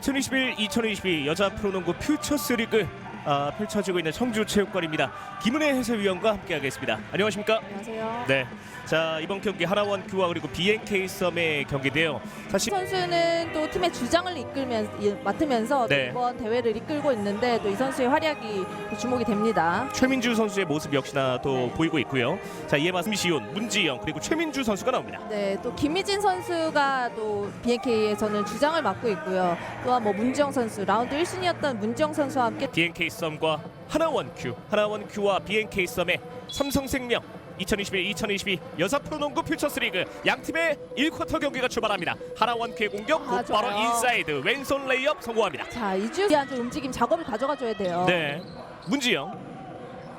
2021-2022 여자 프로농구 퓨처스 리그 아, 펼쳐지고 있는 청주체육관입니다. 김은혜 해설위원과 함께하겠습니다. 안녕하십니까? 안녕하세요. 네. 자 이번 경기 하나원 큐와 그리고 BNK 썸의 경기인데요. 사실 선수는 또 팀의 주장을 이끌면 이- 맡으면서 또 네. 이번 대회를 이끌고 있는데 또 이 선수의 활약이 또 주목이 됩니다. 최민주 선수의 모습 역시나 또 네. 보이고 있고요. 자 이에 맞서 미시온, 문지영 그리고 최민주 선수가 나옵니다. 네, 또 김희진 선수가 또 BNK에서는 주장을 맡고 있고요. 또한 뭐 문지영 선수 라운드 1순위였던 문지영 선수와 함께 BNK 썸과 하나원 큐, 하나원 큐와 BNK 썸의 삼성생명 2021-2022 여자 프로농구 퓨처스리그 양 팀의 1쿼터 경기가 출발합니다. 하나원 큐의 공격 아, 곧바로 좋아요. 인사이드 왼손 레이업 성공합니다. 자 이주한 좀 움직임 작업을 가져가 줘야 돼요. 네, 문지영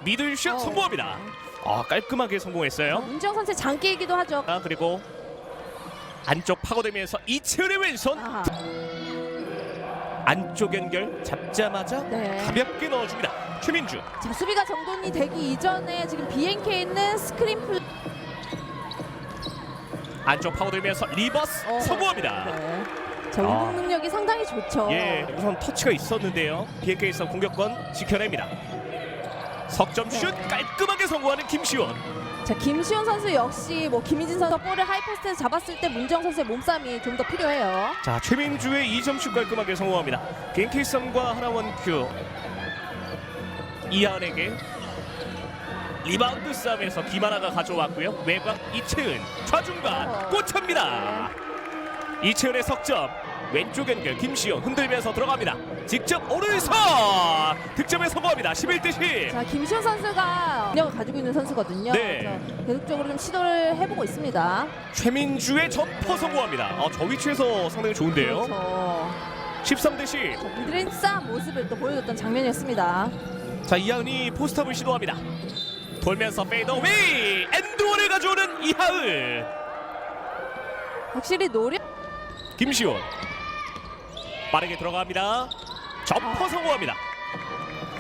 미들슛 어. 성공합니다. 아 깔끔하게 성공했어요. 문지영 선수의 장기이기도 하죠. 아 그리고 안쪽 파고들면서 이채은의 왼손 아하. 안쪽 연결 잡자마자 네. 가볍게 넣어줍니다. 최민주 자 수비가 정돈이 되기 이전에 지금 BNK는 스크린 플 안쪽 파고들면서 리버스 어. 성공합니다. 네. 자 아. 운동 능력이 상당히 좋죠. 예, 우선 터치가 있었는데요. BNK에서 공격권 지켜냅니다. 석점 슛 네. 깔끔하게 성공하는 김시원. 자 김시훈 선수 역시 뭐 김희진 선수 볼을 하이포스트에서 잡았을 때 문정 선수의 몸싸움이 좀 더 필요해요. 자, 최민주의 2점 슛 깔끔하게 성공합니다. BNK 썸과 하나원 큐 이하은에게 리바운드 싸움에서 김하나가 가져왔고요. 외곽 이채은 좌중간 어. 꽂힙니다. 이채은의 석점 왼쪽 연결 김시영 흔들면서 들어갑니다. 직접 오른손 득점에 성공합니다. 11대 10. 자 김시훈 선수가 능력을 가지고 있는 선수거든요. 네. 그래서 계속적으로 좀 시도를 해보고 있습니다. 최민주의 점퍼 성공합니다. 아, 저 위치에서 상당히 좋은데요. 그렇죠. 13대 10. 자, 미드레인지 싸움 모습을 또 보여줬던 장면이었습니다. 자 이하은이 포스트업을 시도합니다. 돌면서 페이더웨이 엔드원을 가져오는 이하은. 확실히 노력. 김시원 빠르게 들어갑니다. 점퍼 성공합니다.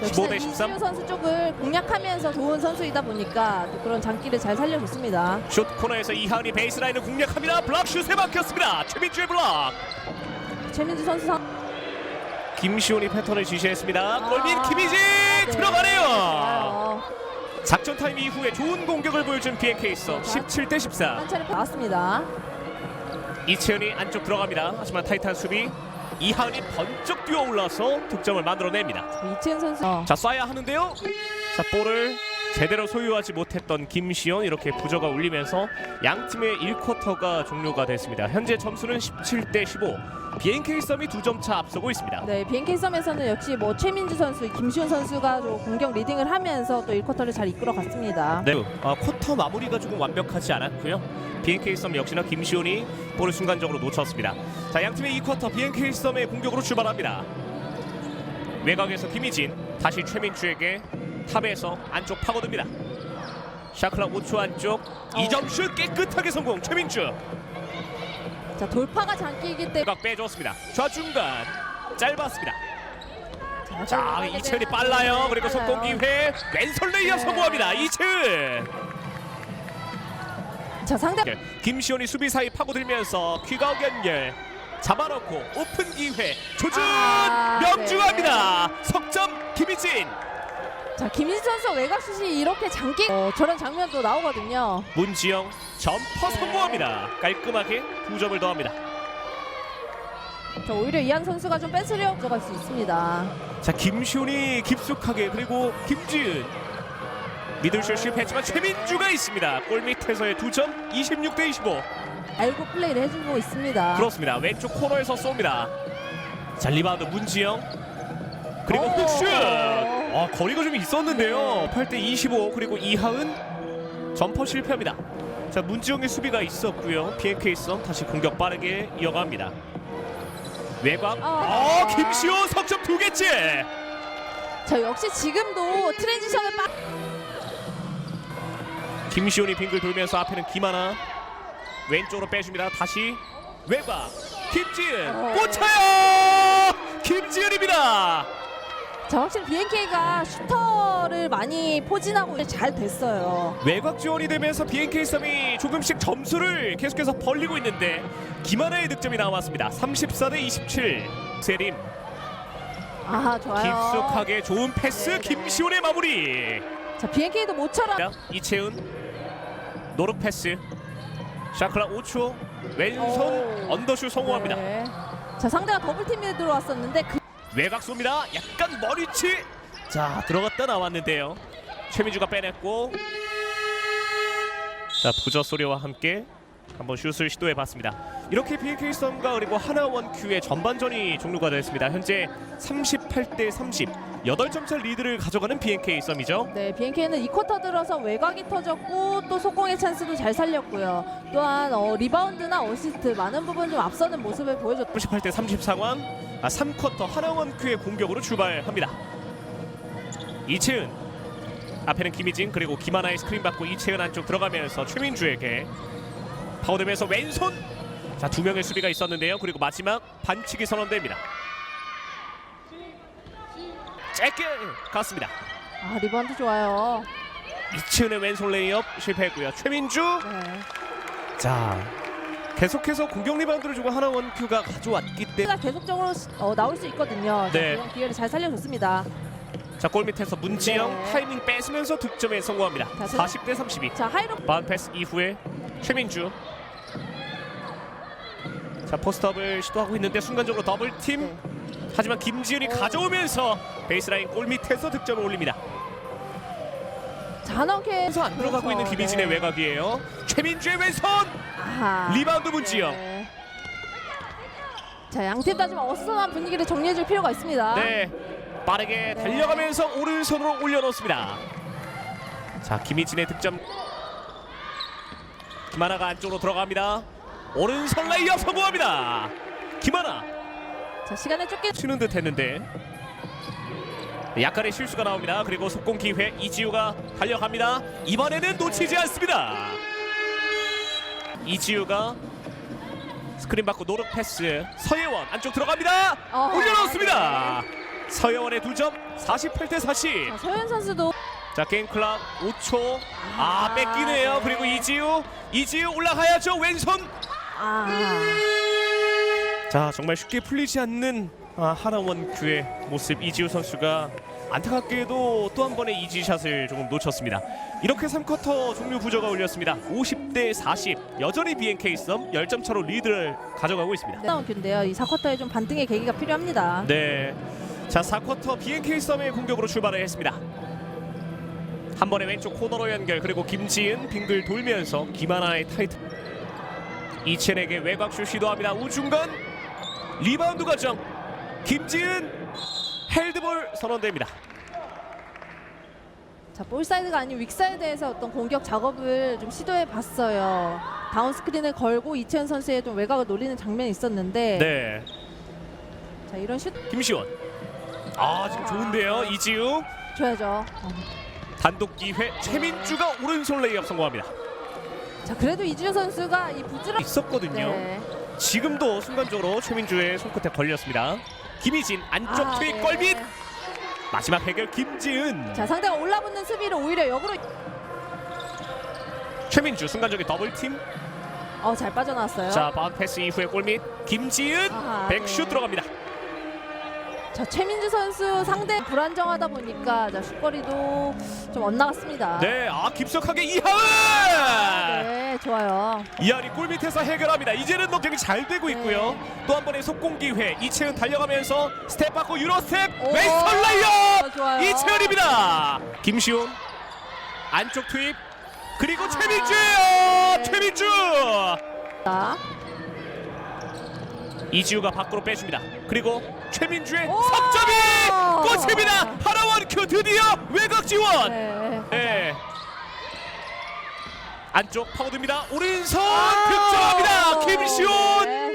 15대 13. 이시훈 선수 쪽을 공략하면서 좋은 선수이다 보니까 또 그런 장기를 잘 살려줬습니다. 슛 코너에서 이하은이 베이스라인을 공략합니다. 블락 슛에 막혔습니다. 최민주의 블락. 최민주 선수 상. 김시원이 패턴을 지시했습니다. 골밑 아, 김희진 네. 들어가네요. 좋아요. 작전 타임 이후에 좋은 공격을 보여준 BNK 서 자. 17대 14. 한 차례 나왔습니다. 이채연이 안쪽 들어갑니다. 하지만 타이탄 수비 이하은이 번쩍 뛰어 올라서 득점을 만들어냅니다. 이채은 선수. 어. 자 쏴야 하는데요. 자 볼을 제대로 소유하지 못했던 김시현 이렇게 부저가 울리면서 양 팀의 1쿼터가 종료가 됐습니다. 현재 점수는 17대 15. BNK 썸이 두 점 차 앞서고 있습니다. 네, BNK 썸에서는 역시 뭐 최민주 선수, 김시훈 선수가 좀 공격 리딩을 하면서 또 1쿼터를 잘 이끌어 갔습니다. 네. 아, 쿼터 마무리가 조금 완벽하지 않았고요. BNK 썸 역시나 김시온이 볼을 순간적으로 놓쳤습니다. 자, 양 팀의 2쿼터 BNK 썸의 공격으로 출발합니다. 외곽에서 김희진 다시 최민주에게 탑에서 안쪽 파고듭니다. 샤클락 5초 안쪽 어. 2점 슛 깨끗하게 성공 최민주 자, 돌파가 장기이기 때문에 빼줬습니다. 좌중간 짧았습니다. 자 자, 이채은이 빨라요. 그리고 속공 기회 왼손 레이업 네. 성공합니다. 이채은 자, 상대 예, 김시온이 수비 사이 파고들면서 퀴가웃 연결 잡아놓고 오픈 기회 조준 아, 명중합니다 석점 김희진 자, 김희진 선수 외곽 슛이 이렇게 장기 어, 저런 장면도 나오거든요. 문지영 점퍼 네. 성공합니다 깔끔하게 두 점을 더합니다 자, 오히려 이한 선수가 좀 뺏으려 가져갈 수 있습니다. 자 김시온이 깊숙하게 그리고 김지은 미들슛 실패했지만 최민주가 있습니다 골 밑에서의 두 점 26 대 25 알고 플레이를 해주고 있습니다. 그렇습니다 왼쪽 코너에서 쏩니다 자 리바운드 문지영 그리고 오. 훅슛 아, 거리가 좀 있었는데요. 8대 25 그리고 이하은 점퍼 실패합니다. 자 문지영의 수비가 있었고요. BNK 썸 다시 공격 빠르게 이어갑니다. 외곽. 아. 어 김시호 석점 두 개째. 자, 역시 지금도 트랜지션을 빠 김시온이 빙글 돌면서 앞에는 김하나. 왼쪽으로 빼줍니다. 다시 외곽. 김지은 어. 꽂혀요! 김지은입니다 자, 확실히 BNK가 슈터를 많이 포진하고 잘 됐어요. 외곽 지원이 되면서 BNK 썸이 조금씩 점수를 계속해서 벌리고 있는데 김하나의 득점이 나왔습니다. 34 대 27. 세림 아 좋아요. 깊숙하게 좋은 패스 네네. 김시훈의 마무리. 자 BNK도 모처럼 자, 이채은 노릇 패스. 샤클라 5초 왼손 오. 언더슛 성공합니다. 네. 자 상대가 더블팀에 들어왔었는데 그 외곽 쏩니다. 약간 머리치. 자 들어갔다 나왔는데요. 최민주가 빼냈고 자 부저 소리와 함께 한번 슛을 시도해봤습니다. 이렇게 BNK 썸과 그리고 하나원 큐의 전반전이 종료가 됐습니다. 현재 38대 30, 8점 차 리드를 가져가는 BNK 썸이죠. 네, BNK는 2쿼터 들어서 외곽이 터졌고 또 속공의 찬스도 잘 살렸고요. 또한 어, 리바운드나 어시스트 많은 부분 좀 앞서는 모습을 보여줬. 38대 30 상황. 아, 3쿼터 하나원 큐의 공격으로 출발합니다. 이채은 앞에는 김희진 그리고 김하나의 스크린 받고 이채은 안쪽 들어가면서 최민주에게 파고들면서 왼손 자 두 명의 수비가 있었는데요. 그리고 마지막 반칙이 선언됩니다. 짧게 갔습니다. 아 리바운드 좋아요. 이채은의 왼손 레이업 실패했고요. 최민주 네. 자 계속해서 공격 리바운드를 주고 하나 원 큐가 가져왔기 때문에 가 계속적으로 어, 나올 수 있거든요. 자, 네. 그런 기회를 잘 살려줬습니다. 자 골 밑에서 문지영 네. 타이밍 뺏으면서 득점에 성공합니다. 자, 저- 40 대 32. 자 하이로 바운 패스 이후에 최민주. 자 포스트업을 시도하고 있는데 순간적으로 더블 팀. 네. 하지만 김지은이 가져오면서 베이스라인 골 밑에서 득점을 올립니다. 그래서 안 들어가고 있는 김희진의 외곽이에요. 최민주의 왼손 아하. 리바운드 문지영. 네. 자 양팀 다지만 어수선한 분위기를 정리해줄 필요가 있습니다. 네 빠르게 네. 달려가면서 오른손으로 올려놓습니다. 자 김희진의 득점. 김하나가 안쪽으로 들어갑니다. 오른손 레이업 성공합니다. 김하나. 자 시간을 쫓기 치는 듯 했는데 약간의 실수가 나옵니다. 그리고 속공 기회 이지우가 달려갑니다. 이번에는 놓치지 않습니다. 이지우가 스크린 받고 노릇 패스 서예원 안쪽 들어갑니다. 어, 올려놓습니다. 서예원의 두 점 48대 40. 자, 서현 선수도 자 게임 클락 5초. 아 아, 뺏기네요. 네. 그리고 이지우 이지우 올라가야죠. 왼손. 아 자 정말 쉽게 풀리지 않는 아, 하나원 큐의 모습 이지우 선수가 안타깝게도 또 한 번의 이지샷을 조금 놓쳤습니다. 이렇게 3쿼터 종료 부저가 올렸습니다. 50대 40 여전히 BNK 썸 10점 차로 리드를 가져가고 있습니다. 다운 큐인데요. 이 4쿼터에 좀 반등의 계기가 필요합니다. 네. 자 4쿼터 BNK 썸의 공격으로 출발을 했습니다. 한 번에 왼쪽 코너로 연결 그리고 김지은 빙글 돌면서 김하나의 타이트 이첸에게 외곽슛 시도합니다. 우중간 리바운드 과정 김지은 헬드볼 선언됩니다. 자 볼사이드가 아닌 윅사이드에서 어떤 공격 작업을 좀 시도해 봤어요. 다운 스크린을 걸고 이채연 선수의 좀 외곽을 노리는 장면이 있었는데 네. 자 이런 슛 김시원. 아 지금 좋은데요 이지우 줘야죠. 어. 단독 기회 최민주가 오른손 레이업 성공합니다. 자 그래도 이주호 선수가 이 부지런 있었거든요. 네. 지금도 순간적으로 최민주의 손끝에 걸렸습니다. 김희진 안쪽 아, 투입 네. 골밑 마지막 해결 김지은 자 상대가 올라붙는 수비를 오히려 역으로 최민주 순간적인 더블팀 어 잘 빠져나왔어요. 자 바운 패스 이후에 골밑 김지은 아하, 백슛 네. 들어갑니다 자 최민주 선수 상대 불안정하다 보니까 자 슛거리도 좀 엇나갔습니다. 네 아 깊숙하게 이하은 네, 좋아요. 이하은이 골 밑에서 해결합니다 이제는 농경이 잘 되고 있고요 네. 또한 번의 속공 기회 이채은 달려가면서 스텝 받고 유로 스텝 오, 왼손 레이업 좋아요. 이채은입니다 김시훈 안쪽 투입 그리고 아, 최민주예요 네. 최민주 자, 이지우가 밖으로 빼줍니다. 그리고 최민주의 오! 석점이 꽂힙니다. 하나원 큐 드디어 외곽 지원. 네. 네. 안쪽 파고듭니다. 오른손 아! 득점합니다. 김시훈. 네.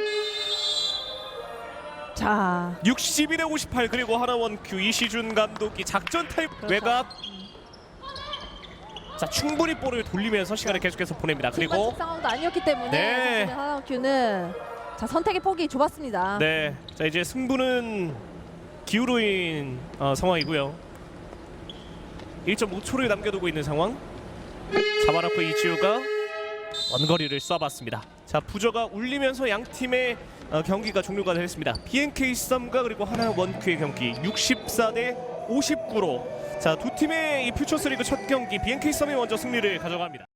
자, 62대 58 그리고 하나원 큐 이시준 감독이 작전 타입 그렇죠. 외곽. 자 충분히 볼을 돌리면서 시간을 계속해서 보냅니다. 그리고 상황도 아니었기 때문에 네. 사실은 하나원 큐는 자 선택의 폭이 좁았습니다. 네, 자 이제 승부는 기울어인 어, 상황이고요. 1.5초를 남겨두고 있는 상황. 잡아놓고 이지우가 원거리를 쏴봤습니다. 자 부저가 울리면서 양 팀의 어, 경기가 종료가 됐습니다. BNK 썸과 그리고 하나 원큐의 경기 64 대 59로 자 두 팀의 이 퓨처스 리그 첫 경기 BNK 썸이 먼저 승리를 가져갑니다.